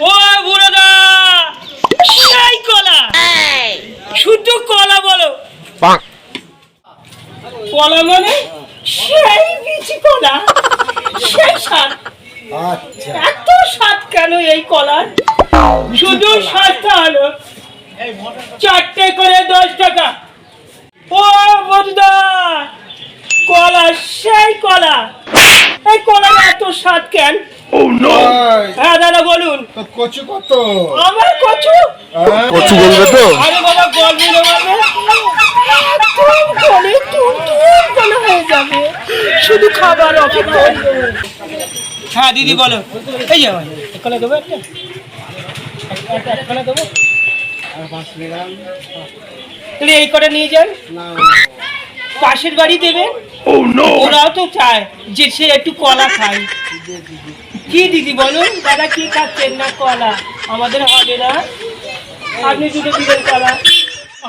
ও বুড়োদা! সেই কলা! শুদ্ধ কলা বলো। কলা মানে সেই বিচি কলা সেই স্বাদ। আচ্ছা। এত স্বাদ কেন এই কলার? শুধু স্বাদটা হলো চারটে করে দশ টাকা। ও বন্ধুদা কলা সেই কলা। এই কলার এত স্বাদ কেন? ভাই, হ্যাঁ দাদা বলুন। তো কচু কত? আমার কচু? হ্যাঁ? কচু বলবে তো? আরে বাবা গল্প হয়ে যাবে। শুধু খাবার অপেক্ষা। হ্যাঁ দিদি বলো। এই যে এখানে দেবো একটা? একটা দেবো? তাহলে এই করে নিয়ে যান। পাশের বাড়ি দেবেন। ওরাও তো চায় যে সে একটু কলা খায়। কি দিদি বলুন? দাদা কি খাচ্ছেন না কলা? আমাদের হবে না। আপনি দুটো দিবেন কলা।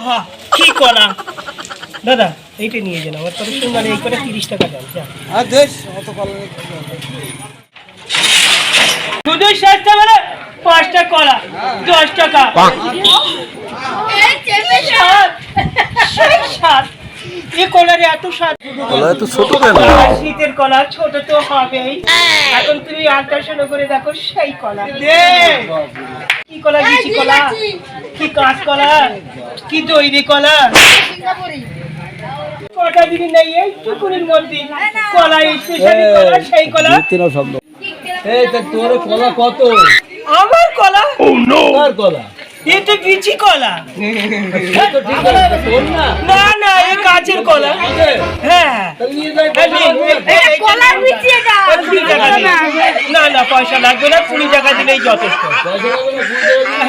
হা কি কলা? দাদা এইটা নিয়ে যান আমার তবে সুন্দর এই করে তিরিশ টাকা দাম যা। শুধু ষাটটা বেলা পাঁচটা কলা দশ টাকা স্বাদ, সেই স্বাদ। এ কলার এত এত ছোট কেন? শীতের কলা ছোট তো হবেই। এখন তুমি আল্ট্রাসাউন্ড করে দেখো সেই কলা। কি কলা দিছি কলা? কি কাঁচ কলা? কি দইরি কলা? কটা দিবি নেই এই টুকুরির মধ্যে। কলা স্পেশালি কলা সেই কলা। এই তা তোর কলা কত? আমার কলা? কার কলা? এ তো বিচি কলা। না না এ কাঁচের কলা। হ্যাঁ টাকা দিন। না না পয়সা লাগবে না কুড়ি টাকা দিলেই যথেষ্ট।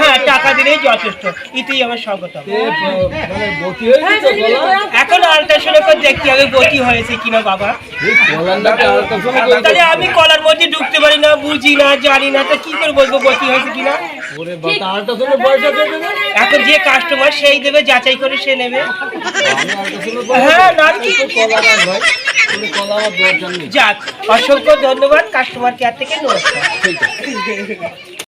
হ্যাঁ টাকা দিলেই যথেষ্ট। এতেই আমার স্বাগতম। দে, মানে হয়ে এখন করে দেখতে হবে গতি হয়েছে কিনা বাবা। তাহলে আমি কলার মধ্যে ঢুকতে পারি না বুঝি না জানি না তো কি করে বলব গতি হয়েছে কিনা? এখন যে কাস্টমার সেই দেবে যাচাই করে সে নেবে। হ্যাঁ যাক অসংখ্য ধন্যবাদ কাস্টমার কেয়ার থেকে নমস্কার।